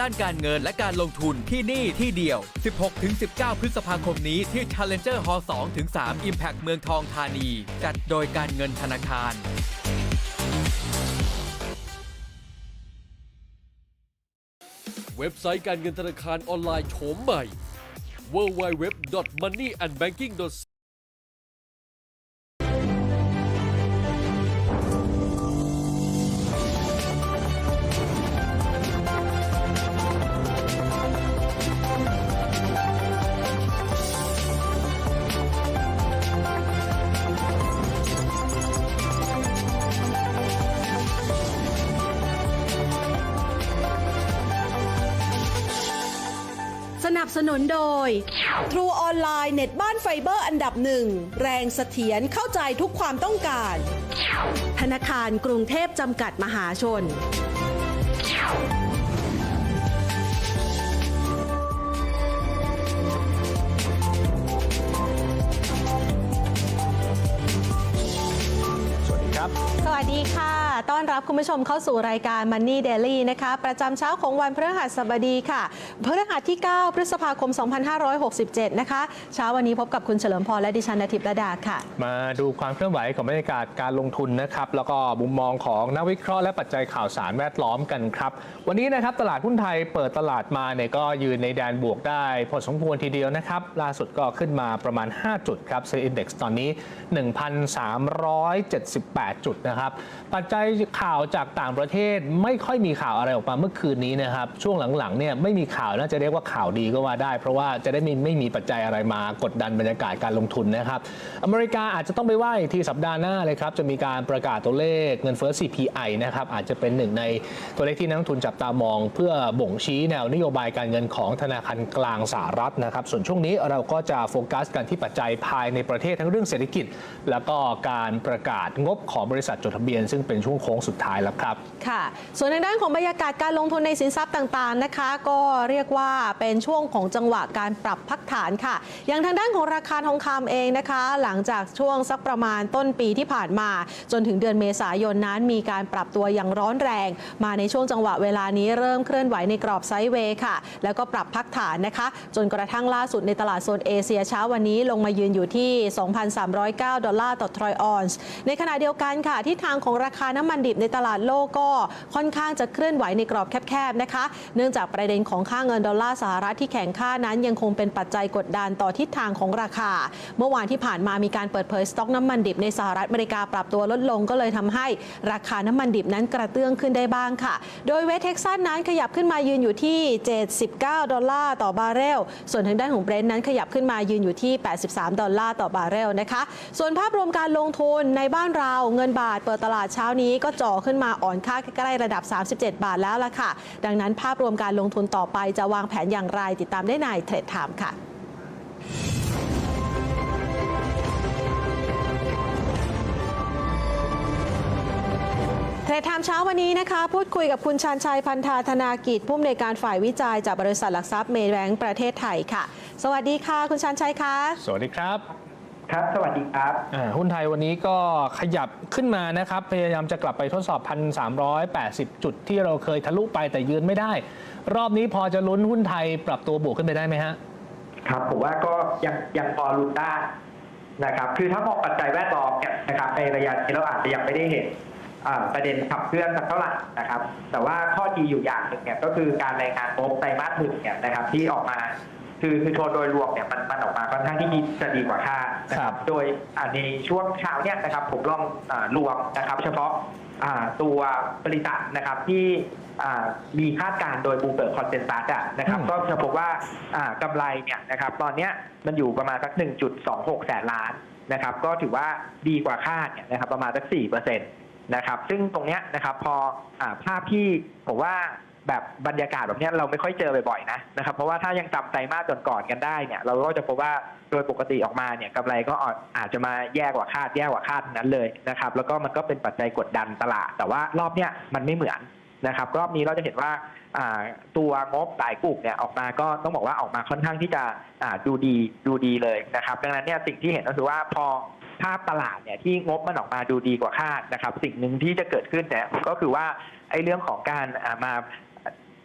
ด้านการเงินและการลงทุนที่นี่ที่เดียว 16-19 พฤษภาคมนี้ที่ Challenger Hall 2-3 Impact เมืองทองธานี จัดโดยการเงินธนาคารเว็บไซต์การเงินธนาคารออนไลน์โฉมใหม่ www.moneyandbanking. สนับสนุนโดย True Online เน็ตบ้านไฟเบอร์อันดับหนึ่ง แรงเสถียรเข้าใจทุกความต้องการ ธนาคารกรุงเทพจำกัดมหาชน สวัสดีครับ สวัสดีค่ะต้อนรับคุณผู้ชมเข้าสู่รายการ Money Daily นะคะ ประจำเช้าของวันพฤหัสบดีค่ะพฤหัสที่ 9 พฤษภาคม 2567 นะคะ เช้าวันนี้พบกับคุณเฉลิมพรและดิฉันนาทิพย์ระดาค่ะ มาดูความเคลื่อนไหวของบรรยากาศการลงทุนนะครับ แล้วก็มุมมองของนักวิเคราะห์และปัจจัยข่าวสารแวดล้อมกันครับ วันนี้นะครับตลาดหุ้นไทยเปิดตลาดมาเนี่ยก็ยืนในแดนบวกได้พอสมควรทีเดียวนะครับ ล่าสุดก็ขึ้นมาประมาณ 5 จุดครับเซ็นดี x ตอนนี้ 1,378 จุดนะครับ ปัจจัยข่าวจากต่างประเทศไม่ค่อยมีข่าวอะไรออกมาเมื่อคืนนี้นะครับ ช่วงหลังๆเนี่ยไม่มีข่าวน่าจะเรียกว่าข่าวดีก็ว่าได้ เพราะว่าจะได้ไม่ไม่มีปัจจัยอะไรมากดดันบรรยากาศการลงทุนนะครับ อเมริกาอาจจะต้องไปว่าอีกทีสัปดาห์หน้าเลยครับจะมีการประกาศตัวเลขเงินเฟ้อ CPI นะครับอาจจะเป็นหนึ่งในตัวเลขที่นักลงทุนจับตามอง เพื่อบ่งชี้แนวนโยบายการเงินของธนาคารกลางสหรัฐนะครับ ส่วนช่วงนี้เราก็จะโฟกัสกันที่ปัจจัยภายในประเทศทั้งเรื่องเศรษฐกิจ แล้วก็การประกาศงบของบริษัทจดทะเบียน ซึ่งเป็นช่วงโค้งสุดท้ายแล้วครับค่ะ ส่วนทางด้านของบรรยากาศการลงทุนในสินทรัพย์ต่างๆนะคะ ก็เรียกว่าเป็นช่วงของจังหวะการปรับพักฐานค่ะ อย่างทางด้านของราคาทองคำเองนะคะ หลังจากช่วงสักประมาณต้นปีที่ผ่านมา จนถึงเดือนเมษายนนั้นมีการปรับตัวอย่างร้อนแรง มาในช่วงจังหวะเวลานี้เริ่มเคลื่อนไหวในกรอบไซด์เวย์ค่ะ แล้วก็ปรับพักฐานนะคะ จนกระทั่งล่าสุดในตลาดโซนเอเชียเช้าวันนี้ลงมายืนอยู่ที่ 2,309 ดอลลาร์ต่อทรอยออนซ์ในขณะเดียวกันค่ะที่ทางของราคาน้ำ้ำมันดิบในตลาดโลกก็ค่อนข้างจะเคลื่อนไหวในกรอบแคบๆนะคะ เนื่องจากประเด็นของค่าเงินดอลลาร์สหรัฐที่แข็งค่านั้นยังคงเป็นปัจจัยกดดันต่อทิศทางของราคา เมื่อวานที่ผ่านมามีการเปิดเผยสต็อกน้ำมันดิบในสหรัฐอเมริกาปรับตัวลดลงก็เลยทำให้ราคาน้ำมันดิบนั้นกระเตื้องขึ้นได้บ้างค่ะ โดยเวสเท็กซัสนั้นขยับขึ้นมายืนอยู่ที่ 79 ดอลลาร์ต่อบาร์เรล ส่วนทางด้านของเบรนท์นั้นขยับขึ้นมายืนอยู่ที่ 83 ดอลลาร์ต่อบาร์เรลนะคะ ส่วนภาพรวมการลงทุนในบ้านเราเงินบาทเปิดตลาดเช้านี้ก็จ่อขึ้นมาอ่อนค่าใกล้ระดับ 37 บาทแล้วล่ะค่ะ ดังนั้นภาพรวมการลงทุนต่อไปจะวางแผนอย่างไรติดตามได้ในเทรดไทม์ค่ะเทรดไทม์เช้าวันนี้นะคะ พูดคุยกับคุณชาญชัยพันธาธนากิจผู้อำนวยการฝ่ายวิจัยจากบริษัทหลักทรัพย์เมย์แบงก์ประเทศไทยค่ะ สวัสดีค่ะ คุณชาญชัยคะ สวัสดีครับ ครับ สวัสดีครับอ่าหุ้นไทยวันนี้ก็ขยับขึ้นมานะครับ พยายามจะกลับไปทดสอบ 1,380 จุดที่เราเคยทะลุไปแต่ยืนไม่ได้ รอบนี้พอจะลุ้นหุ้นไทยปรับตัวบวกขึ้นไปได้ไหมฮะ ครับ ผมว่าก็ยังยังพอรุนได้นะครับ คือถ้ามองปัจจัยแวดล้อมเนี่ยนะครับในระยะนี้เราอาจจะยังไม่ได้เห็นอ่าประเด็นขับเคลื่อนสักเท่าไหร่นะครับ แต่ว่าข้อดีอยู่อย่างหนึ่งเนี่ยก็คือการรายงานงบไตรมาสหนึ่งเนี่ยนะครับที่ออกมา คือคือโทนโดยรวมเนี่ยมันมันออกมาค่อนข้างที่ดีจะดีกว่าคาดนะคครัรับ บโดยอ่าในช่วงเช้าเนี่ยนะครับผมลองอารวมนะครับ เฉพาะอ่าตัวบริษัทนะครับที่อ่ามีคาดการณ์โดยบูเบิร์กคอนเซนซัสนะครับก็จะพบว่าอ่ากำไรเนี่ยนะครับตอนเนี้ยมันอยู่ประมาณสัก 1.26 แสนล้านนะครับก็ถือว่าดีกว่าคาดเนี่ยนะครับประมาณสัก4เปอร์เซ็นต์นะครับซึ่งตรงเนี้ยนะครับพออาภาพที่ผมว่า แบบบรรยากาศแบบนี้เราไม่ค่อยเจอบ่อยๆนะนะครับเพราะว่าถ้ายังจำไตรมาสก่อนๆกันได้เนี่ยเราก็จะพบว่าโดยปกติออกมาเนี่ยกำไรก็อาจจะมาแย่กว่าคาดแย่กว่าคาดนั้นเลยนะครับแล้วก็มันก็เป็นปัจจัยกดดันตลาด แต่ว่ารอบเนี้ยมันไม่เหมือนนะครับรอบนี้เราจะเห็นว่าตัวงบหลายกลุ่มเนี่ยออกมาก็ต้องบอกว่าออกมาค่อนข้างที่จะดูดีดูดีเลยนะครับดังนั้นเนี่ยสิ่งที่เห็นก็คือว่าพอภาพตลาดเนี่ยที่งบมันออกมาดูดีกว่าคาดนะครับ สิ่งหนึ่งที่จะเกิดขึ้นเนี่ยก็คือว่าไอ้เรื่องของการมา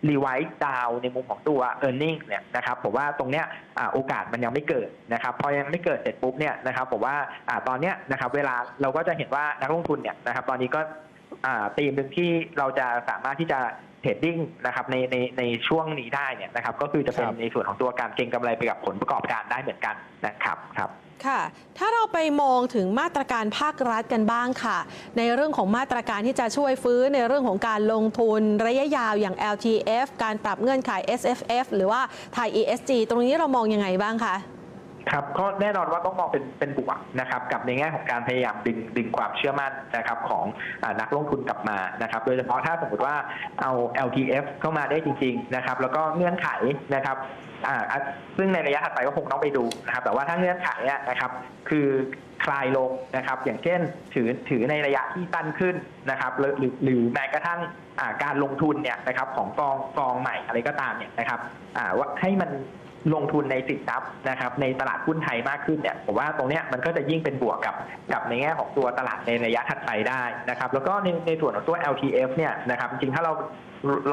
รีไวซ์ดาวในมุมของตัว e a r n i n g เนี่ยนะครับผมว่าตรงเนี้ยโอกาสมันยังไม่เกิดนะครับพอยังไม่เกิดเสร็จปุ๊บเนี่ยนะครับผมว่าอตอนเนี้ยนะครับเวลาเราก็จะเห็นว่านักลงทุนเนี่ยนะครับตอนนี้ก็ตีมหนึ่งที่เราจะสามารถที่จะ รดดิ้งนะครับในในในช่วงนี้ได้เนี่ยนะครับก็คือจะเป็นครับในส่วนของตัวการเก็งกำไรไปกับผลประกอบการได้เหมือนกันนะครับครับค่ะ ถ้าเราไปมองถึงมาตรการภาครัฐกันบ้างค่ะ ในเรื่องของมาตรการที่จะช่วยฟื้นในเรื่องของการลงทุนระยะยาวอย่าง LTF การปรับเงื่อนไข SFF หรือว่าไทย ESG ตรงนี้เรามองยังไงบ้างคะ ครับก็แน่นอนว่าต้องมองเป็นเป็นบวกนะครับกับในแง่ของการพยายามดึงดึงความเชื่อมั่นนะครับของอนักลงทุนกลับมานะครับโดยเฉพาะถ้าสมมติว่าเอา LTF เข้ามาได้จริงๆนะครับแล้วก็เงื่อนไขนะครับอ่าซึ่งในระยะถัดไปก็คงต้องไปดูนะครับแต่ว่าถ้าเงื่อนไขเนี่ยนะครับคือคลายลงนะครับอย่างเช่นถือถือในระยะที่สั้นขึ้นนะครับหรือหรือแม้กระทั่งการลงทุนเนี่ยนะครับของกองกองใหม่อะไรก็ตามเนี่ยนะครับอ่าให้มัน ลงทุนในสินทรัพย์นะครับในตลาดหุ้นไทยมากขึ้นเนี่ยผมว่าตรงเนี้ยมันก็จะยิ่งเป็นบวกกับกับในแง่ของตัวตลาดในระยะถัดไปได้นะครับแล้วก็ในในส่วนของตัว LTF เนี่ยนะครับจริงๆถ้าเรา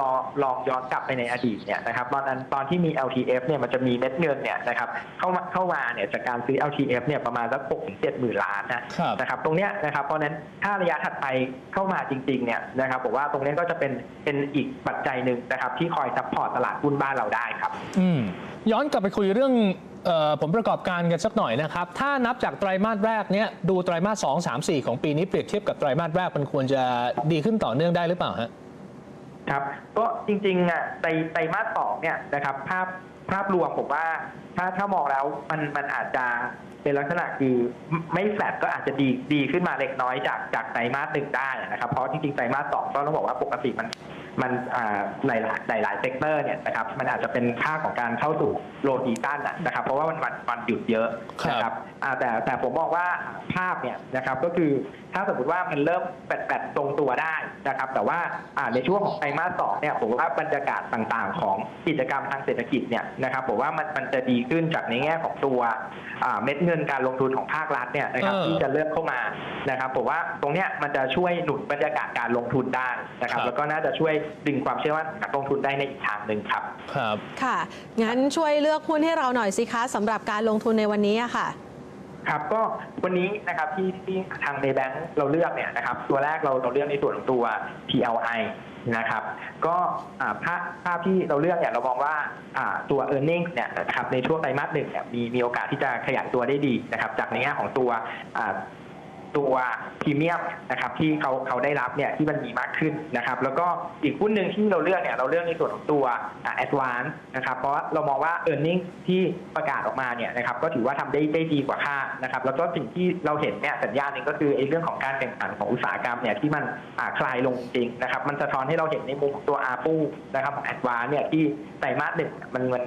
ลองลองย้อนกลับไปในอดีตเนี่ยนะครับตอนนั้นตอนที่มี LTF เนี่ยมันจะมีเม็ดเงินเนี่ยนะครับเข้ามาเข้ามาเนี่ยจากการซื้อ LTF เนี่ยประมาณสัก6ถึง7หมื่นล้านนะครับนะครับตรงเนี้ยนะครับเพราะฉะนั้นถ้าระยะถัดไปเข้ามาจริงๆเนี่ยนะครับผมว่าตรงเนี้ยก็จะเป็นเป็นอีกปัจจัยหนึ่งนะครับที่คอยซัพพอร์ตตลาดหุ้นบ้านเราได้ครับอืมย้อนกลับไปคุยเรื่องเออผลประกอบการกันสักหน่อยนะครับ ถ้านับจากไตรมาสแรกเนี้ยดูไตรมาส2 3 4ของปีนี้เปรียบเทียบกับไตรมาสแรกมันควรจะดีขึ้นต่อเนื่องได้หรือเปล่าฮะ ครับก็จริงๆอะไตไตรมาสสองเนี่ยนะครับภาพภาพรวมผมว่าถ้าถ้ามองแล้วมันมันอาจจะเป็นลักษณะคือไม่แฟลตก็อาจจะดีดีขึ้นมาเล็กน้อยจากจากไตรมาสหนึ่งได้นะครับ เพราะจริงๆไตรมาสสองก็ต้องบอกว่าปกติมัน มันอ่าหลายหลายหลายเซกเตอร์เนี่ยนะครับมันอาจจะเป็นค่าของการเข้าสู่โลซีซั่นอะนะครับเพราะว่ามันวันวันหยุดเยอะนะครับอ่าแต่แต่ผมบอกว่าภาพเนี่ยนะครับก็คือถ้าสมมติว่ามันเริ่มแปดๆตรงตัวได้นะครับแต่ว่าอ่าในช่วงของไตรมาสสองเนี่ยผมว่าบรรยากาศต่างๆ ของกิจกรรมทางเศรษฐกิจเนี่ยนะครับผมว่ามันมันจะดีขึ้นจากในแง่ของตัวอ่าเม็ดเงินการลงทุนของภาครัฐเนี่ยนะครับเออที่จะเริ่มเข้ามานะครับผมว่าตรงเนี้ยมันจะช่วยหนุนบรรยากาศการลงทุนได้นะครับครับแล้วก็น่าจะช่วยดึงความเชื่อมั่นนักลงทุนได้ในอีกทางหนึ่งครับ ครับค่ะ งั้นช่วยเลือกหุ้นให้เราหน่อยสิคะสำหรับการลงทุนในวันนี้อะค่ะครับก็วันนี้นะครับที่ที่ทางในแบงค์เราเลือกเนี่ยนะครับตัวแรกเราเราเลือกในส่วนของตัว PLI นะครับก็อ่าภาพภาพที่เราเลือกเนี่ยเรามองว่าอ่าตัว e a r n i n g เนี่ยนะครับในช่วงไตรมาสหนึ่งเนี่ยมีมีโอกาสที่จะขยายตัวได้ดีนะครับจากในแง่ของตัวอ่า ตัวพรีเมียมนะครับที่เขาเขาได้รับเนี่ยที่มันมีมากขึ้นนะครับ แล้วก็อีกหุ้นหนึ่งที่เราเลือกเนี่ยเราเลือกในส่วนของตัวแอดวานซ์นะครับเพราะเรามองว่า e a r n i n g ที่ประกาศออกมาเนี่ยนะครับก็ถือว่าทำได้ได้ดีกว่าคาดนะครับ แล้วก็สิ่งที่เราเห็นเนี่ยสัญญาณหนึ่งก็คือไอ้เรื่องของการแข่งขันของอุตสาหกรรมเนี่ยที่มันคลายลงจริงนะครับ มันสะท้อนให้เราเห็นในมุมของตัวอาปูนะครับแอดวานเนี่ยที่ไตรมาสหนึ่งมันมัน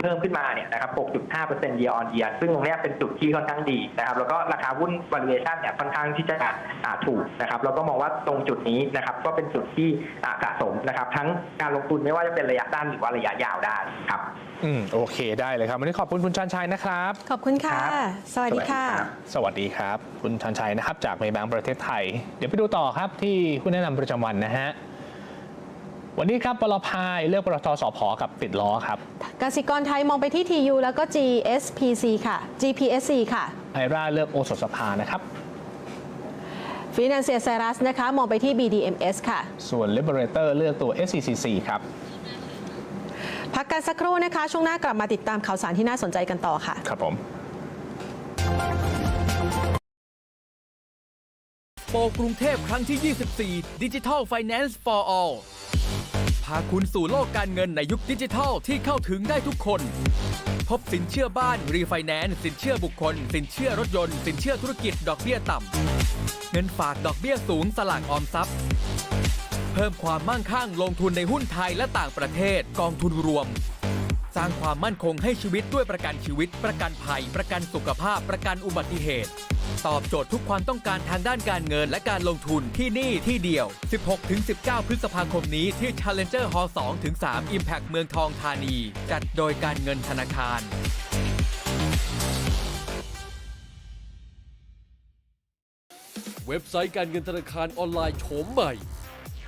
เพิ่มขึ้นมาเนี่ยนะครับ 6.5% year on year ซึ่งตรงเนี้ยเป็นจุดที่ค่อนข้างดีนะครับ แล้วก็ราคาหุ้น valuation เนี่ยค่อนข้างที่จะอ่าถูกนะครับ แล้วก็มองว่าตรงจุดนี้นะครับ ก็เป็นจุดที่อ่าสะสมนะครับ ทั้งการลงทุนไม่ว่าจะเป็นระยะสั้นหรือว่าระยะยาวได้ครับ อืม โอเคได้เลยครับ วันนี้ขอบคุณคุณชันชัยนะครับ ขอบคุณค่ะครับสวัสดีค่ะสวัสดีครับสวัสดีครับ คุณชันชัยนะครับ จากเมย์แบงก์ประเทศไทย เดี๋ยวไปดูต่อครับที่หุ้นแนะนำประจำวันนะฮะ วันนี้ครับปลพายเลือกปตทสพกับปิดล้อครับกสิกรไทยมองไปที่ TU แล้วก็ GSPC ค่ะ GPSC ค่ะไอราเลือกโอสถสภานะครับฟินแลนเซียไซรัสนะคะมองไปที่ BDMs ค่ะ ส่วน Liberator เลือกตัว SCCC ครับ พักกันสักครู่นะคะ ช่วงหน้ากลับมาติดตามข่าวสารที่น่าสนใจกันต่อค่ะ ครับผมโปรกรุงเทพครั้งที่ 24 Digital Finance for All พาคุณสู่โลกการเงินในยุคดิจิทัลที่เข้าถึงได้ทุกคน พบสินเชื่อบ้าน รีไฟแนนซ์สินเชื่อบุคคล สินเชื่อรถยนต์ สินเชื่อธุรกิจดอกเบี้ยต่ำ เงินฝากดอกเบี้ยสูงสลากออมทรัพย์ เพิ่มความมั่งคั่งลงทุนในหุ้นไทยและต่างประเทศกองทุนรวม สร้างความมั่นคงให้ชีวิตด้วยประกันชีวิต ประกันภัย ประกันสุขภาพ ประกันอุบัติเหตุ ตอบโจทย์ทุกความต้องการทางด้านการเงินและการลงทุนที่นี่ที่เดียว 16-19 พฤษภาคมนี้ที่ Challenger Hall 2-3 Impact เมืองทองธานี จัดโดยการเงินธนาคารเว็บไซต์การเงินธนาคารออนไลน์โฉมใหม่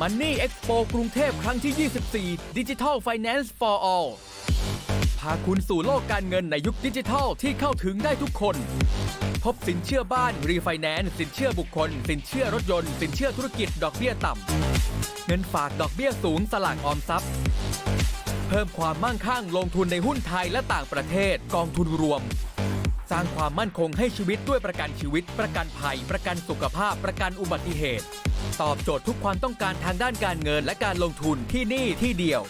Money Expo กรุงเทพครั้งที่ 24 Digital Finance for All พาคุณสู่โลกการเงินในยุคดิจิทัลที่เข้าถึงได้ทุกคน พบสินเชื่อบ้าน รีไฟแนนซ์สินเชื่อบุคคล สินเชื่อรถยนต์ สินเชื่อธุรกิจดอกเบี้ยต่ำ เงินฝากดอกเบี้ยสูงสลากออมทรัพย์ เพิ่มความมั่งคั่งลงทุนในหุ้นไทยและต่างประเทศกองทุนรวม สร้างความมั่นคงให้ชีวิตด้วยประกันชีวิต ประกันภัย ประกันสุขภาพ ประกันอุบัติเหตุ ตอบโจทย์ทุกความต้องการทางด้านการเงินและการลงทุนที่นี่ที่เดียว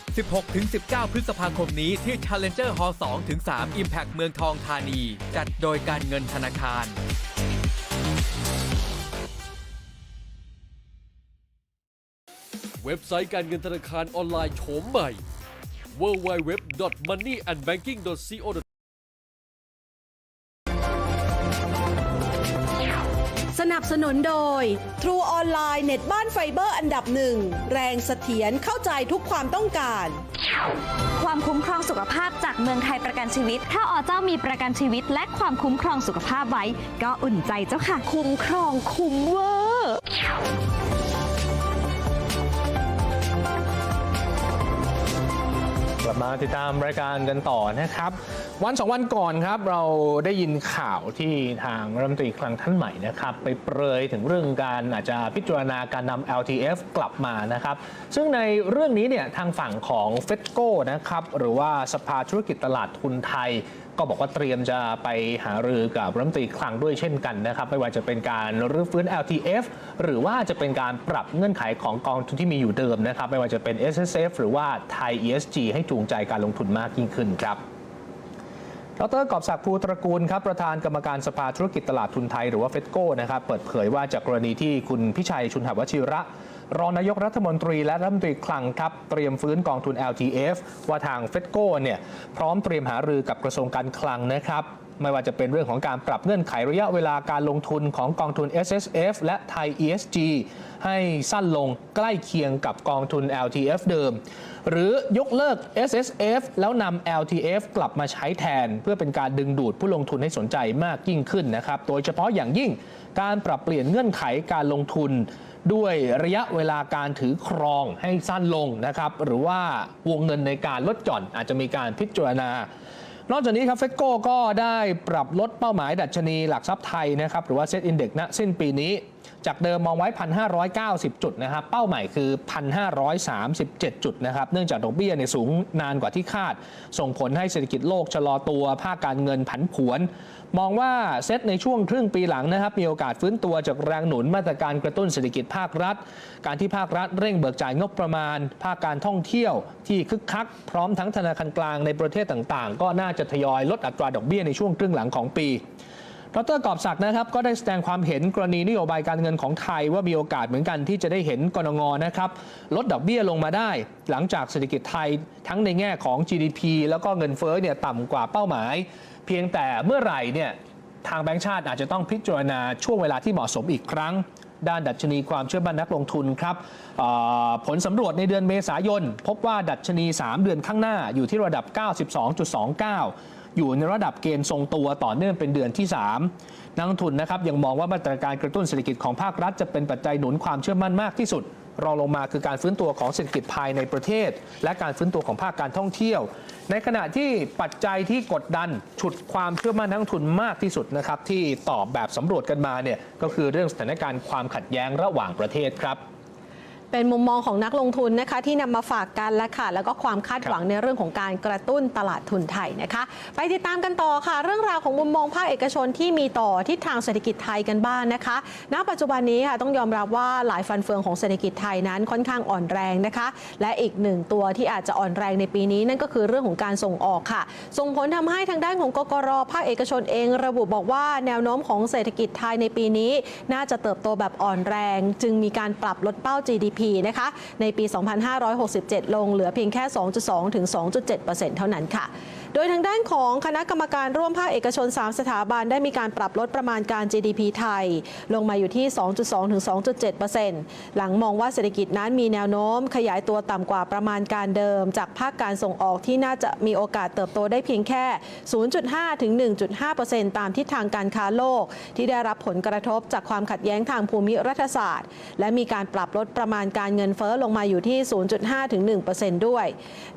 16-19 พฤษภาคมนี้ที่ Challenger Hall 2-3 Impact เมืองทองธานี จัดโดยการเงินธนาคารเว็บไซต์การเงินธนาคารออนไลน์โฉมใหม่ www.moneyandbanking.co.th นับสนุนโดย True ออนไลน์เน็ตบ้านไฟเบอร์อันดับหนึ่ง แรงเสถียรเข้าใจทุกความต้องการ ความคุ้มครองสุขภาพจากเมืองไทยประกันชีวิต ถ้าอเจ้ามีประกันชีวิต และความคุ้มครองสุขภาพไว้ ก็อุ่นใจเจ้าค่ะ คุ้มครองคุ้มเวอร์ ลับมาติดตามรายการกันต่อนะครับ วันสองวันก่อนครับเราได้ยินข่าวที่ทางรัฐมนตรีคลังท่านใหม่นะครับ ไปเปรยถึงเรื่องการอาจจะพิจารณาการนำ LTF กลับมานะครับ ซึ่งในเรื่องนี้เนี่ยทางฝั่งของเฟดโกนะครับ หรือว่าสภาธุรกิจตลาดทุนไทย ก็บอกว่าเตรียมจะไปหารือกับรัฐมนตรีคลังด้วยเช่นกันนะครับ ไม่ว่าจะเป็นการรื้อฟื้น LTF หรือว่าจะเป็นการปรับเงื่อนไขของกองทุนที่มีอยู่เดิมนะครับ ไม่ว่าจะเป็น S S F หรือว่าไทย ESG ให้จูงใจการลงทุนมากยิ่งขึ้นครับดรกอบศักดิ์ภูตระกูลครับประธานกรรมการสภาธุรกิจตลาดทุนไทยหรือว่าเฟดโก้นะครับเปิดเผยว่าจากกรณีที่คุณพิชัยชุนหวชิระ รองนายกรัฐมนตรีและรัฐมนตรีคลังครับเตรียมฟื้นกองทุน LTF ว่าทางเฟดโก้เนี่ยพร้อมเตรียมหารือกับกระทรวงการคลังนะครับไม่ว่าจะเป็นเรื่องของการปรับเงื่อนไขระยะเวลาการลงทุนของกองทุน S S F และไทย E S G ให้สั้นลงใกล้เคียงกับกองทุน LTF เดิม หรือยกเลิก S S F แล้วนำ LTF กลับมาใช้แทน เพื่อเป็นการดึงดูดผู้ลงทุนให้สนใจมากยิ่งขึ้นนะครับ โดยเฉพาะอย่างยิ่งการปรับเปลี่ยนเงื่อนไขการลงทุน ด้วยระยะเวลาการถือครองให้สั้นลงนะครับ หรือว่าวงเงินในการลดหย่อนอาจจะมีการพิจารณานอกจากนี้ครับเฟดโก้ก็ได้ปรับลดเป้าหมายดัชนีหลักทรัพย์ไทยนะครับหรือว่าเซ็ตอินเด็กซ์ณสิ้นปีนี้ จากเดิมมองไว้ 1,590 จุดนะครับ เป้าใหมายคือ 1,537 จุดนะครับ เนื่องจากดอกเบี้ยในยสูงนานกว่าที่คาด ส่งผลให้เศรษฐกิจโลกชะลอตัว ภาคการเงินผันผวน มองว่าเซตในช่วงครึ่งปีหลังนะครับ มีโอกาสฟื้นตัวจากแรงหนุนมาตรการกระตุ้นเศรษฐกิจภาครัฐ การที่ภาครัฐเร่งเบิกจ่ายงบประมาณ ภาคการท่องเที่ยวที่คึกคัก พร้อมทั้งธนาคารกลางในประเทศต่างๆ ก็น่าจะทยอยลดอัตราดอกเบี้ยในช่วงครึ่งหลังของปี ดรกอบศักดิ์นะครับก็ได้แสดงความเห็นกรณีนโยบายการเงินของไทยว่ามีโอกาสเหมือนกันที่จะได้เห็นกรงงนะครับลดดอกเบี้ยลงมาได้ หลังจากเศรษฐกิจไทยทั้งในแง่ของ GDP แล้วก็เงินเฟ้อเนี่ยต่ำกว่าเป้าหมาย เพียงแต่เมื่อไหร่เนี่ยทางแบงก์ชาติอาจจะต้องพิจารณาช่วงเวลาที่เหมาะสมอีกครั้ง ด้านดัชนีความเชื่อมั่นนักลงทุนครับผลสำรวจในเดือนเมษายน พบว่าดัชนี 3 เดือนข้างหน้าอยู่ที่ระดับ 92.29 อยู่ในระดับเกณฑ์ทรงตัวต่อเนื่องเป็นเดือนที่ 3 นักทุนนะครับยังมองว่ามาตรการกระตุ้นเศรษฐกิจของภาครัฐจะเป็นปัจจัยหนุนความเชื่อมั่นมากที่สุด รองลงมาคือการฟื้นตัวของเศรษฐกิจภายในประเทศ และการฟื้นตัวของภาคการท่องเที่ยว ในขณะที่ปัจจัยที่กดดันฉุดความเชื่อมั่นนักทุนมากที่สุดนะครับที่ตอบแบบสำรวจกันมาเนี่ยก็คือเรื่องสถานการณ์ความขัดแย้งระหว่างประเทศครับ เป็นมุมมองของนักลงทุนนะคะที่นำมาฝากกันแล้วค่ะ แล้วก็ความคาดหวังในเรื่องของการกระตุ้นตลาดทุนไทยนะคะ ไปติดตามกันต่อค่ะ เรื่องราวของมุมมองภาคเอกชนที่มีต่อทิศทางเศรษฐกิจไทยกันบ้างนนะคะ ณ ปัจจุบันนี้ค่ะต้องยอมรับว่าหลายฟันเฟืองของเศรษฐกิจไทยนั้นค่อนข้างอ่อนแรงนะคะ และอีกหนึ่งตัวที่อาจจะอ่อนแรงในปีนี้นั่นก็คือเรื่องของการส่งออกค่ะ ส่งผลทำให้ทางด้านของกกรภาคเอกชนเอง ระบุบอกว่าแนวโน้มของเศรษฐกิจไทยในปีนี้ น่าจะเติบโตแบบอ่อนแรง จึงมีการปรับลดเป้า GDP GDP นะคะ ในปี 2567 ลงเหลือเพียงแค่ 2.2 ถึง 2.7%เท่านั้นค่ะ โดยทางด้านของคณะกรรมการร่วมภาคเอกชน 3 สถาบันได้มีการปรับลดประมาณการ GDP ไทย ลงมาอยู่ที่ 2.2 ถึง 2.7%หลังมองว่าเศรษฐกิจนั้นมีแนวโน้ม ขยายตัวต่ำกว่าประมาณการเดิม จากภาคการส่งออกที่น่าจะมีโอกาสเติบโตได้เพียงแค่ 0.5 ถึง 1.5%ตามทิศทางการค้าโลก ที่ได้รับผลกระทบจากความขัดแย้งทางภูมิรัฐศาสตร์ และมีการปรับลดประมาณการเงินเฟ้อลงมาอยู่ที่ 0.5 ถึง 1%ด้วย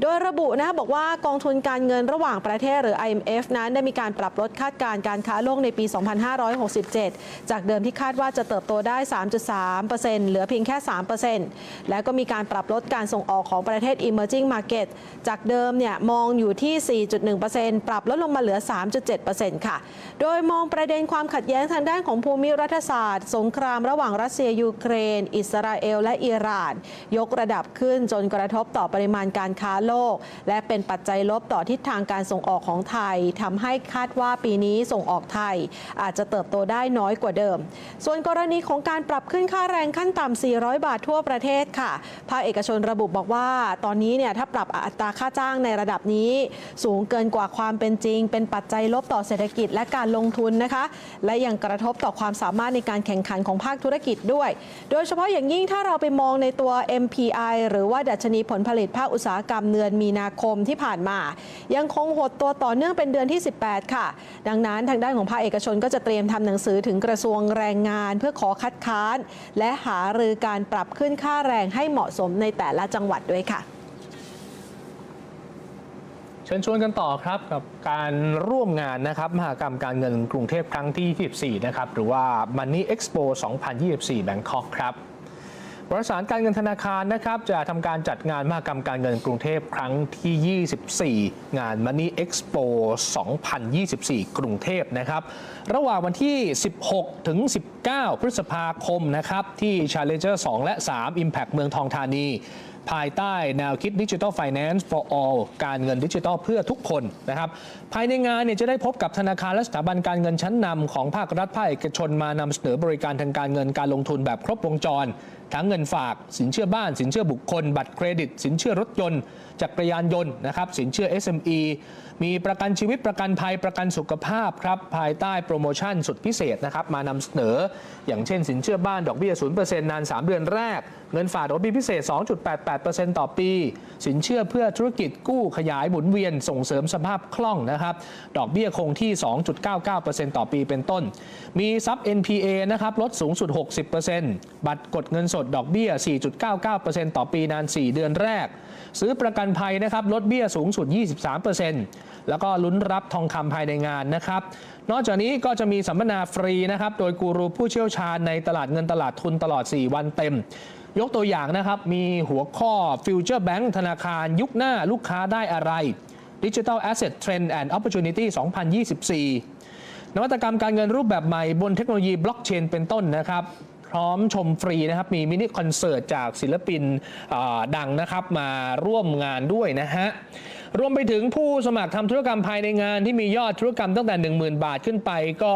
โดยระบุนะคะบอกว่ากองทุนการเงินระว่างประเทศหรือ IMF นั้นได้มีการปรับลดคาดการณ์การค้าโลกในปี 2567 จากเดิมที่คาดว่าจะเติบโตได้ 3.3%เหลือเพียงแค่ 3%และก็มีการปรับลดการส่งออกของประเทศ emerging market จากเดิมเนี่ยมองอยู่ที่ 4.1%ปรับลดลงมาเหลือ 3.7%ค่ะ โดยมองประเด็นความขัดแย้งทางด้านของภูมิรัฐศาสตร์ สงครามระหว่างรัสเซียยูเครน อิสราเอล และอิหร่าน ยกระดับขึ้นจนกระทบต่อปริมาณการค้าโลก และเป็นปัจจัยลบต่อทิศทางการส่งออกของไทยทำให้คาดว่าปีนี้ส่งออกไทย อาจจะเติบโตได้น้อยกว่าเดิม ส่วนกรณีของการปรับขึ้นค่าแรงขั้นต่ำ 400 บาททั่วประเทศค่ะ ภาคเอกชนระบุบอกว่า ตอนนี้เนี่ยถ้าปรับอัตราค่าจ้างในระดับนี้ สูงเกินกว่าความเป็นจริง เป็นปัจจัยลบต่อเศรษฐกิจและการลงทุนนะคะ และยังกระทบต่อความสามารถในการแข่งขันของภาคธุรกิจด้วย โดยเฉพาะอย่างยิ่งถ้าเราไปมองในตัว MPI หรือว่าดัชนีผลผลิตภาคอุตสาหกรรมเดือนมีนาคมที่ผ่านมา ยังคงงหดตัวต่อเนื่องเป็นเดือนที่ 18 ค่ะ ดังนั้นทางด้านของภาคเอกชนก็จะเตรียมทำหนังสือถึงกระทรวงแรงงาน เพื่อขอคัดค้าน และหารือการปรับขึ้นค่าแรงให้เหมาะสมในแต่ละจังหวัดด้วยค่ะเชิญชวนกันต่อครับกับการร่วมงานนะครับมหกรรมการเงินกรุงเทพครั้งที่ 24 นะครับ หรือว่า Money Expo 2024 Bangkok ครับ บริษัทการเงินธนาคารนะครับจะทำการจัดงานมหกรรมการเงินกรุงเทพครั้งที่ 24 งาน Money Expo 2024 กรุงเทพนะครับ ระหว่างวันที่ 16 ถึง 19 พฤษภาคมนะครับที่ Challenger 2 และ 3 Impact เมืองทองธานี ภายใต้แนวคิด Digital Finance for All การเงินดิจิทัลเพื่อทุกคนนะครับ ภายในงานเนี่ยจะได้พบกับธนาคารและสถาบันการเงินชั้นนำของภาครัฐภาคเอกชนมานำเสนอบริการทางการเงินการลงทุนแบบครบวงจร ทั้งเงินฝากสินเชื่อบ้าน สินเชื่อบุคคล บัตรเครดิต สินเชื่อรถยนต์จักรยานยนต์นะครับสินเชื่อ SME มีประกันชีวิตประกันภัยประกันสุขภาพครับภายใต้โปรโมชั่นสุดพิเศษนะครับมานำเสนอ อย่างเช่นสินเชื่อบ้านดอกเบี้ย0%นาน 3 เดือนแรก เงินฝากดอกเบี้ยพิเศษ 2.88%ต่อปี สินเชื่อเพื่อธุรกิจกู้ขยายหมุนเวียนส่งเสริมสภาพคล่องนะครับ ดอกเบี้ยคงที่ 2.99%ต่อปีเป็นต้น มีซับ NPA นะครับลดสูงสุด 60%บัตรกดเงินสดดอกเบี้ย 4.99%ต่อปีนาน 4 เดือนแรก ซื้อประกันภัยนะครับลดเบี้ยสูงสุด 23%แล้วก็ลุ้นรับทองคำภายในงานนะครับนอกจากนี้ก็จะมีสัมมนาฟรีนะครับ โดยกูรูผู้เชี่ยวชาญในตลาดเงินตลาดทุนตลอด 4 วันเต็ม ยกตัวอย่างนะครับ มีหัวข้อ Future Bank ธนาคารยุคหน้าลูกค้าได้อะไร Digital Asset Trend and Opportunity 2024 นวัตกรรมการเงินรูปแบบใหม่บนเทคโนโลยีบล็อกเชนเป็นต้นนะครับพร้อมชมฟรีนะครับ มีมินิคอนเสิร์ตจากศิลปินดังนะครับมาร่วมงานด้วยนะฮะ รวมไปถึงผู้สมัครทำธุรกรรมภายในงานที่มียอดธุรกรรมตั้งแต่ 10,000 บาทขึ้นไป ก็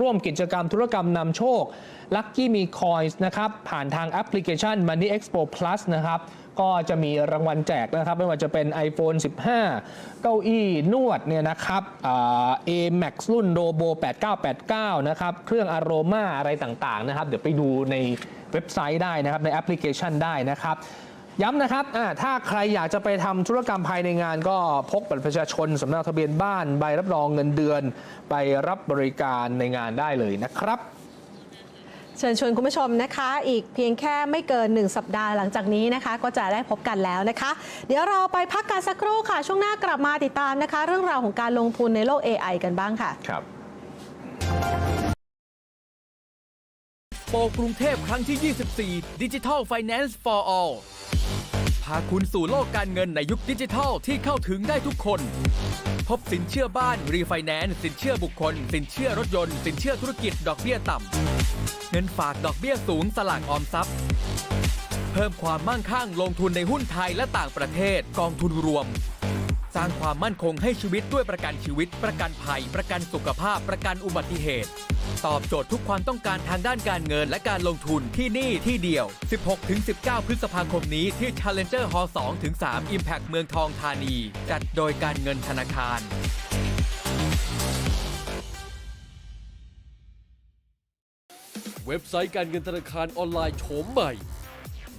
ร่วมกิจกรรมธุรกรรมนำโชค Lucky มี Coins นะครับ ผ่านทางแอปพลิเคชัน Money Expo Plus นะครับ ก็จะมีรางวัลแจกนะครับ ไม่ว่าจะเป็น iPhone 15 เก้าอี้นวดเนี่ยนะครับเอ่า A-Max รุ่น Robo 8989 นะครับ เครื่องอารมาอะไรต่าง ๆ นะครับ เดี๋ยวไปดูในเว็บไซต์ได้นะครับ ในแอปพลิเคชันได้นะครับ ย้ำนะครับอ่าถ้าใครอยากจะไปทำธุรกรรมภายในงานก็พกบัตรประชาชนสำเนาทะเบียนบ้านใบรับรองเงินเดือน ไปรับบริการในงานได้เลยนะครับเชิญชวนคุณผู้ชมนะคะ อีกเพียงแค่ไม่เกิน 1 สัปดาห์หลังจากนี้นะคะ ก็จะได้พบกันแล้วนะคะ เดี๋ยวเราไปพักกันสักครู่ค่ะ ช่วงหน้ากลับมาติดตามนะคะ เรื่องราวของการลงทุนในโลก AI กันบ้างค่ะ ครับโปรกรุงเทพครั้งที่ 24 Digital Finance for All พาคุณสู่โลกการเงินในยุคดิจิทัลที่เข้าถึงได้ทุกคน พบสินเชื่อบ้านรีไฟแนนซ์สินเชื่อบุคคล สินเชื่อรถยนต์สินเชื่อธุรกิจดอกเบี้ยต่ำเงินฝากดอกเบี้ยสูงสลากออมทรัพย์ เพิ่มความมั่งคั่งลงทุนในหุ้นไทยและต่างประเทศกองทุนรวม สร้างความมั่นคงให้ชีวิตด้วยประกันชีวิต ประกันภัย ประกันสุขภาพ ประกันอุบัติเหตุ ตอบโจทย์ทุกความต้องการทางด้านการเงินและการลงทุนที่นี่ที่เดียว 16-19 พฤษภาคมนี้ที่ Challenger Hall 2-3 Impact เมืองทองธานี จัดโดยการเงินธนาคารเว็บไซต์การเงินธนาคารออนไลน์โฉมใหม่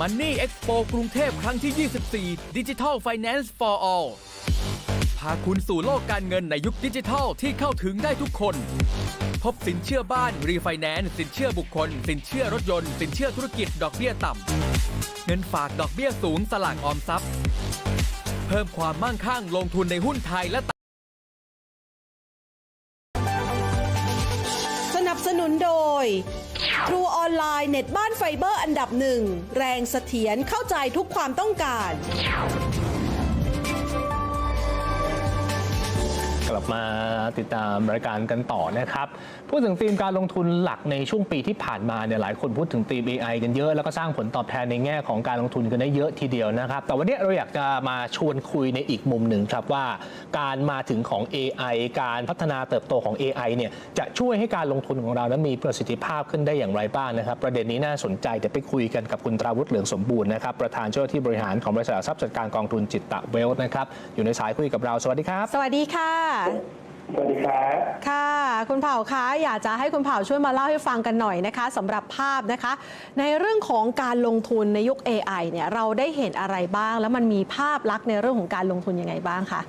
Money Expo กรุงเทพครั้งที่ 24 Digital Finance for All พาคุณสู่โลกการเงินในยุคดิจิทัลที่เข้าถึงได้ทุกคน พบสินเชื่อบ้าน รีไฟแนนซ์ สินเชื่อบุคคล สินเชื่อรถยนต์ สินเชื่อธุรกิจดอกเบี้ยต่ำ เงินฝากดอกเบี้ยสูงสลากออมทรัพย์ เพิ่มความมั่งคั่งลงทุนในหุ้นไทยและสนับสนุนโดย ครูออนไลน์เน็ตบ้านไฟเบอร์อันดับหนึ่ง แรงเสถียรเข้าใจทุกความต้องการ ลับมาติดตามรายการกันต่อนะครับ พูดถึงธีมการลงทุนหลักในช่วงปีที่ผ่านมาเนี่ยหลายคนพูดถึงธีม AI กันเยอะ แล้วก็สร้างผลตอบแทนในแง่ของการลงทุนกันได้เยอะทีเดียวนะครับ แต่วันนี้เราอยากจะมาชวนคุยในอีกมุมหนึ่งครับว่า การมาถึงของ AI การพัฒนาเติบโตของ AI เนี่ยจะช่วยให้การลงทุนของเรานั้นมีประสิทธิภาพขึ้นได้อย่างไรบ้างนะครับ ประเด็นนี้น่าสนใจเดี๋ยวไปคุยกันกับคุณตราวุฒิเหลืองสมบูรณ์นะครับประธานเจ้าหน้าที่บริหารของบริษัททรัพย์จัดการกองทุนจิตตะเวลนะครับอยู่ในสายคุยกับเราสวัสดีครับ สวัสดีค่ะสวัสดีครับค่ะ คุณเผ่าคะอยากจะให้คุณเผ่าช่วยมาเล่าให้ฟังกันหน่อยนะคะสำหรับภาพนะคะ ในเรื่องของการลงทุนในยุค AI เนี่ยเราได้เห็นอะไรบ้าง แล้วมันมีภาพลักษณ์ในเรื่องของการลงทุนยังไงบ้างคะ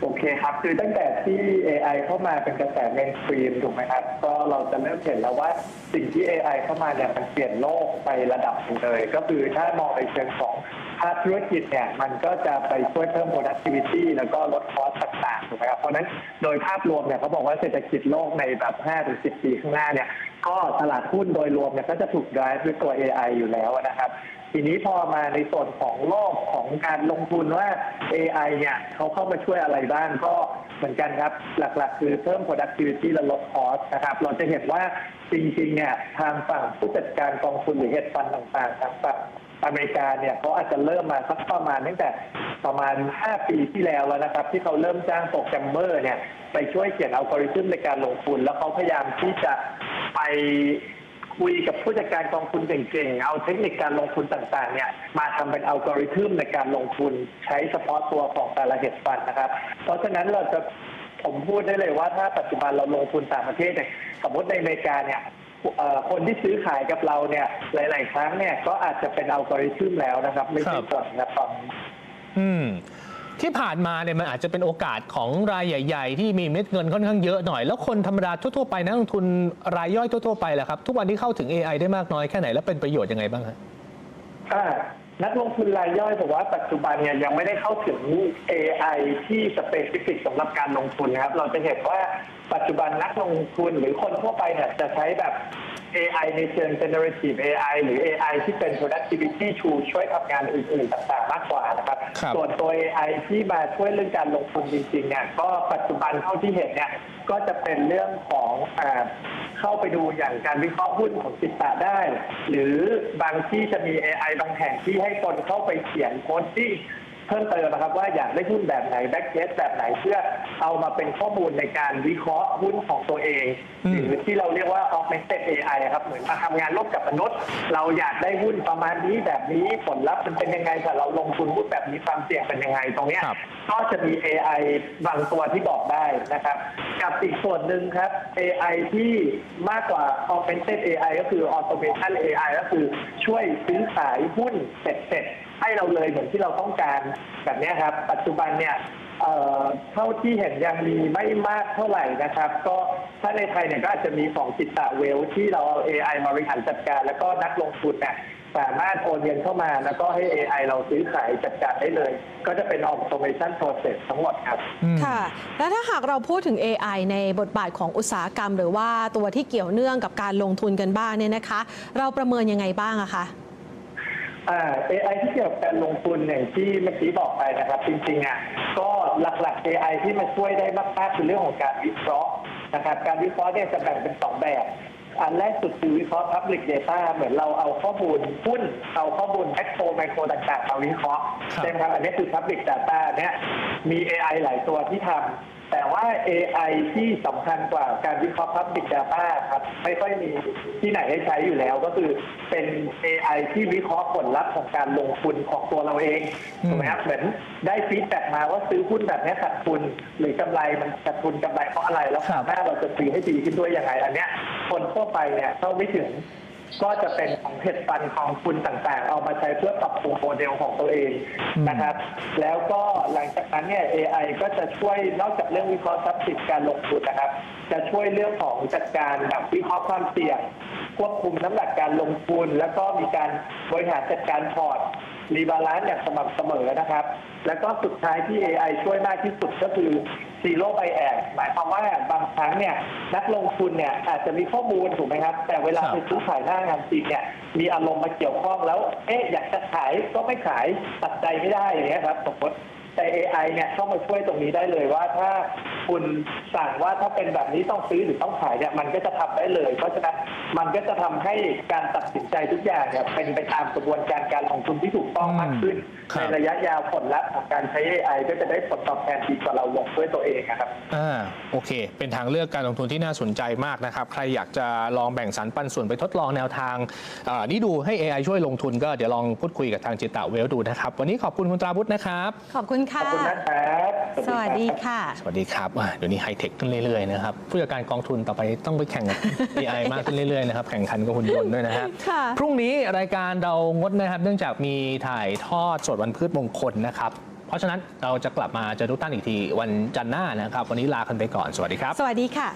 โอเคครับ คือตั้งแต่ที่ AI เข้ามาเป็นกระแสเมนสตรีมถูกไหมครับก็เราจะเริ่มเห็นแล้วว่าสิ่งที่ AI เข้ามาเนี่ยมันเปลี่ยนโลกไประดับหนึ่งเลย ก็คือถ้ามองในเชิงของภาคธุรกิจเนี่ยมันก็จะไปช่วยเพิ่ม productivity แล้วก็ลดคอสต่างๆถูกไหมครับ เพราะนั้นโดยภาพรวมเนี่ยเขาบอกว่าเศรษฐกิจโลกในแบบ5-10 ปีข้างหน้าเนี่ย ก็ตลาดหุ้นโดยรวมเนี่ยก็จะถูก drive ด้วยตัว AI อยู่แล้วนะครับ ทีนี้พอมาในส่วนของโลกของการลงทุนว่า AI เนี่ยเขาเข้ามาช่วยอะไรบ้างก็เหมือนกันครับ หลักๆ คือเพิ่ม productivity และลด cost นะครับ เราจะเห็นว่าจริงๆเนี่ยทางฝั่งผู้จัดการกองทุนหรือเฮดฟันต่างๆทางฝั่ง อเมริกาเนี่ยเขาอาจจะเริ่มมาสักประมาณตั้งแต่ประมาณ 5 ปีที่แล้วแล้วนะครับ ที่เขาเริ่มจ้างโปรแกรมเมอร์เนี่ยไปช่วยเขียนอัลกอริทึมในการลงทุน แล้วเขาพยายามที่จะไปคุยกับผู้จัดการกองทุนเก่งๆ เอาเทคนิคการลงทุนต่างๆ เนี่ย มาทำเป็นอัลกอริทึมในการลงทุนใช้เฉพาะตัวของแต่ละเฮดฟันนะครับ เพราะฉะนั้นเราจะผมพูดได้เลยว่าถ้าปัจจุบันเราลงทุนต่างประเทศเนี่ยสมมติในอเมริกาเนี่ย คนที่ซื้อขายกับเราเนี่ย หลาย ๆ ครั้งเนี่ยก็อาจจะเป็นอัลกอริทึมแล้วนะครับ ไม่ใช่ครับคนนะตอนนี้อืมที่ผ่านมาเนี่ยมันอาจจะเป็นโอกาสของรายใหญ่ ๆ ที่มีเม็ดเงินค่อนข้างเยอะหน่อย แล้วคนธรรมดาทั่ว ๆ ไปนักลงทุนรายย่อยทั่ว ๆ ไปแหละครับ ทุกวันที่เข้าถึง AI ได้มากน้อยแค่ไหนและเป็นประโยชน์ยังไงบ้างฮะอ่า นักลงทุนรายย่อยบอกว่าปัจจุบันเนี่ยยังไม่ได้เข้าถึง AI ที่สเปซิฟิกสำหรับการลงทุนนะครับ เราจะเห็นว่าปัจจุบันนักลงทุนหรือคนทั่วไปเนี่ยจะใช้แบบ AI ในเชิง generative AI หรือ AI ที่เป็น productivity tool ช่วยทำงานอื่นๆต่างๆ มากกว่านะครับครับ ส่วนตัว AI ที่มาช่วยเรื่องการลงทุนจริงๆเนี่ยก็ปัจจุบันเท่าที่เห็นเนี่ยก็จะเป็นเรื่องของอาเข้าไปดูอย่างการวิเคราะห์หุ้นของจิตตะได้ หรือบางที่จะมี AI บางแห่งที่ให้คนเข้าไปเขียนโค้ดที่เพิ่มเติมนะครับว่าอยากได้หุ้นแบบไหนแบ็กเ s สแบบไหนเพื่อเอามาเป็นข้อมูลในการวิเคราะห์หุ้นของตัวเองอืมหรือที่เราเรียกว่า augmented AI ครับเหมือนมาทำงานร่วมกับมนุษย์ เราอยากได้หุ้นประมาณนี้แบบนี้ผลลัพธ์มันเป็นยังไงแต่เราลงทุนหุ้นแบบนี้ความเสี่ยงเป็นยังไงตรงเนี้ยครับก็จะมี AI บางตัวที่บอกได้นะครับ กับอีกส่วนหนึ่งครับ AI ที่มากกว่า augmented AI ก็คือ automation AI ก็คือช่วยซื้อขายหุ้นเสร็จๆ ให้เราเลยเหมือนที่เราต้องการแบบเนี้ยครับ ปัจจุบันเนี่ยเอ่อเท่าที่เห็นยังมีไม่มากเท่าไหร่นะครับ ก็ถ้าในไทยเนี่ยก็อาจจะมีของจิตตะเวลที่เราเอา AI มาบริหารจัดการ แล้วก็นักลงทุนเนี่ยสามารถโอนเงินเข้ามา แล้วก็ให้ AI เราซื้อขายจัดการได้เลย ก็จะเป็น automation process ทั้งหมดครับ ค่ะ แล้วถ้าหากเราพูดถึง AI ในบทบาทของอุตสาหกรรม หรือว่าตัวที่เกี่ยวเนื่องกับการลงทุนกันบ้างเนี่ยนะคะ เราประเมินยังไงบ้างอะคะ อ่า AI ที่เกี่ยวกับการลงทุนอย่างที่เมื่อกี้บอกไปนะครับ จริงๆอะก็หลักๆ AI ที่มาช่วยได้มากๆคือเรื่องของการวิเคราะห์นะครับ การวิเคราะห์เนี่ยจะแบ่งเป็นสองแบบ อันแรกสุดคือวิเคราะห์ Public Data เหมือนเราเอาข้อมูลหุ้นเอาข้อมูลแมคโครไมโครต่างๆมาวิเคราะห์ครับใช่ไหมครับอันนี้คือ Public Data เนี่ยมี AI หลายตัวที่ทำ แต่ว่า AI ที่สำคัญกว่าการวิเคราะห์ Public Data ครับ ไม่ค่อยมีที่ไหนให้ใช้อยู่แล้วก็คือเป็น AI ที่วิเคราะห์ผลลัพธ์ของการลงทุนของตัวเราเองถูกไหมครับเหมือนได้ฟีดแบ็กมาว่าซื้อหุ้นแบบนี้ขาดทุนหรือกำไรมันขาดทุนกำไรเพราะอะไรแล้วครับหน้าเราจะซื้อให้ดีขึ้นด้วยยังไงอันเนี้ยคนทั่วไปเนี่ยเข้าไม่ถึง ก็จะเป็นของเพจฟันของคุณต่างๆ เอามาใช้เพื่อปรับปรุงโมเดลของตัวเองนะครับ แล้วก็หลังจากนั้นเนี่ย AI ก็จะช่วยนอกจากเรื่องวิเคราะห์ทรัพย์สินการลงทุนนะครับ จะช่วยเรื่องของจัดการแบบวิเคราะห์ความเสี่ยง ควบคุมน้ำหนักการลงทุน แล้วก็มีการบริหารจัดการพอร์ต รีบาลานซ์อย่างสม่ำเสมอนะครับ แล้วก็สุดท้ายที่ AI ช่วยมากที่สุดก็คือซีโร่ไบแอดหมายความว่าบางครั้งเนี่ยนักลงทุนเนี่ยอาจจะมีข้อมูลถูกไหมครับ แต่เวลาไปซื้อขายหน้างานจริงเนี่ยมีอารมณ์มาเกี่ยวข้องแล้ว เอ๊ะอยากจะขายก็ไม่ขายตัดใจไม่ได้อย่างเงี้ยครับสมมติ แต่ AI เนี่ยเข้ามาช่วยตรงนี้ได้เลยว่าถ้าคุณสั่งว่าถ้าเป็นแบบนี้ต้องซื้อหรือต้องขายเนี่ยมันก็จะทำได้เลย เพราะฉะนั้นมันก็จะทำให้การตัดสินใจทุกอย่างเนี่ยเป็นไปตามกระบวนการการลงทุนที่ถูกต้องมากขึ้น ครับ ในระยะยาวผลลัพธ์ของการใช้ AI ก็จะได้ผลตอบแทนดีกว่าเราลงด้วยตัวเองนะครับ อ่าโอเค เป็นทางเลือกการลงทุนที่น่าสนใจมากนะครับ ใครอยากจะลองแบ่งสรรปันส่วนไปทดลองแนวทางอ่านี่ดูให้ AI ช่วยลงทุนก็เดี๋ยวลองพูดคุยกับทางจิตตะเวลดูนะครับ วันนี้ขอบคุณคุณตราบุตรนะครับ ขอบคุณขค่ะอบคุณนะครับสวัสดีค่ะ สวัสดีครับอ่าเดี๋ยวนี้ไฮเทคขึ้นเรื่อยๆนะครับผู้จัดการกองทุนต่อไปต้องไปแข่งกับ AI มากขึ้นเรื่อยๆนะครับแข่งขันกับหุ่นยนต์ด้วยนะฮะค่ะพรุ่งนี้รายการเรางดนะครับ เนื่องจากมีถ่ายทอดสดวันพืชมงคลนะครับ เพราะฉะนั้นเราจะกลับมาเจอทุกท่านอีกทีวันจันทร์หน้านะครับ วันนี้ลากันไปก่อนสวัสดีครับ สวัสดีค่ะ